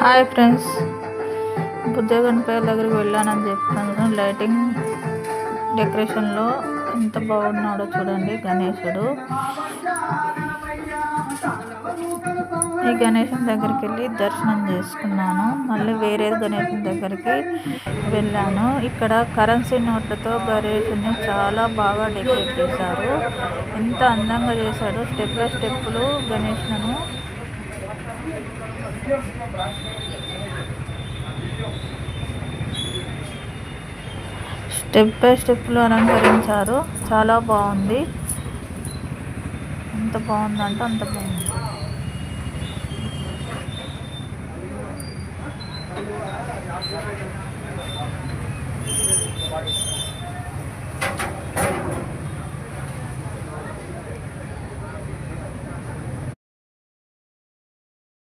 Hi friends. Buddha Ganapati దగ్గరికి వెళ్ళానని చెప్తాను lighting డెకరేషన్లో ఎంత బాగున్నాడో చూడండి గణేశుడు. ఈ గణేశం దగ్గరికి వెళ్ళి దర్శనం చేసుకున్నాను. మళ్ళీ వేరే గణేశం దగ్గరికి వెళ్ళాను. ఇక్కడ కరెన్సీ నోట్లతో గణేషుని చాలా బాగా డెకరేట్ చేశారు. ఎంత అందంగా చేశాడు. స్టెప్ బై స్టెప్పులు గణేష్ను స్టెప్ బై స్టెప్లో అలంకరించారు. చాలా బాగుంది. ఎంత బాగుందంటే అంత బాగుంది.